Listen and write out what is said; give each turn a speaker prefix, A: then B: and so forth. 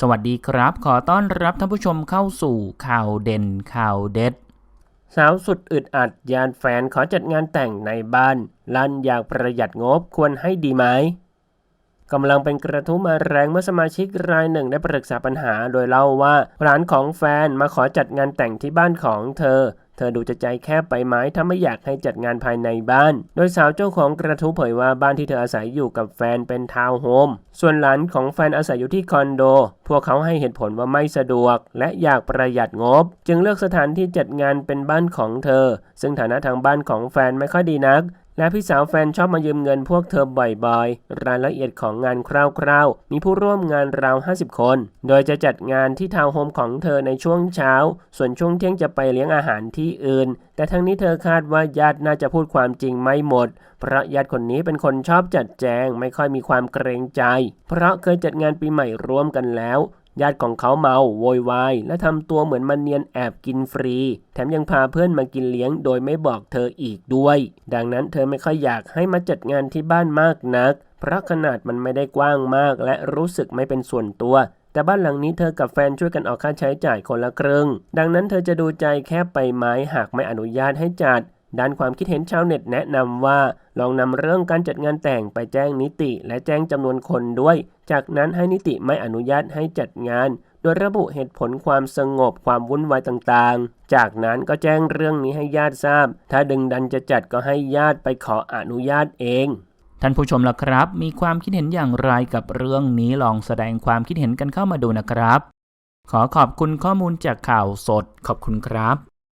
A: สวัสดีครับ ขอต้อนรับท่านผู้ชมเข้าสู่ข่าวเด่นข่าวเด็ด
B: สาวสุดอึดอัดยานแฟนขอจัดงานแต่งในบ้าน ลั่นอยากประหยัดงบควรให้ดีไหม กำลังเป็นกระทู้มาแรงเมื่อสมาชิกรายหนึ่งได้ปรึกษาปัญหาโดยเล่าว่าร้านของแฟนมาขอจัดงานแต่งที่บ้านของเธอเธอดูจะใจแคบไปไหมถ้าไม่อยากให้จัดงานภายในบ้าน โดยสาวเจ้าของกระทู้เผยว่าบ้านที่เธออาศัยอยู่กับแฟนเป็นทาวน์โฮม ส่วนหลานของแฟนอาศัยอยู่ที่คอนโด พวกเขาให้เหตุผลว่าไม่สะดวก และอยากประหยัดงบ จึงเลือกสถานที่จัดงานเป็นบ้านของเธอ ซึ่งฐานะทางบ้านของแฟนไม่ค่อยดีนัก และพี่สาวแฟนชอบมายืมเงินพวกเธอบ่อยๆ รายละเอียดของงานคร่าวๆ มีผู้ร่วมงานราว 50 คน โดยจะจัดงานที่ทาวน์โฮมของเธอในช่วงเช้า ส่วนช่วงเที่ยงจะไปเลี้ยงอาหารที่อื่น แต่ทั้งนี้เธอคาดว่าญาติน่าจะพูดความจริงไม่หมด เพราะญาติคนนี้เป็นคนชอบจัดแจง ไม่ค่อยมีความเกรงใจ เพราะเคยจัดงานปีใหม่ร่วมกันแล้ว ญาติของเขาเมาโวยวายและทำตัวเหมือนมันเนียนแอบกินฟรี แถมยังพาเพื่อนมากินเลี้ยงโดยไม่บอกเธออีกด้วย ดังนั้นเธอไม่ค่อยอยากให้มาจัดงานที่บ้านมากนัก เพราะขนาดมันไม่ได้กว้างมากและรู้สึกไม่เป็นส่วนตัวแต่บ้านหลังนี้เธอกับแฟนช่วยกันออกค่าใช้จ่ายคนละครึ่ง ดังนั้นเธอจะดูใจแคบไปไหมหากไม่อนุญาตให้จัด ด้านความคิดเห็นชาวเน็ตแนะนำว่าลองนำเรื่องการจัดงานแต่งไปแจ้งนิติ และแจ้งจำนวนคนด้วย จากนั้นให้นิติไม่อนุญาตให้จัดงาน โดยระบุเหตุผลความสงบความวุ่นวายต่างๆ จากนั้นก็แจ้งเรื่องนี้ให้ญาติทราบ ถ้าดึงดันจะจัดก็ให้ญาติไปขออนุญาตเอง
A: ท่านผู้ชมล่ะครับ มีความคิดเห็นอย่างไรกับเรื่องนี้ลองแสดงความคิดเห็นกันเข้ามาดูนะครับ ขอขอบคุณข้อมูลจากข่าวสดขอบคุณครับ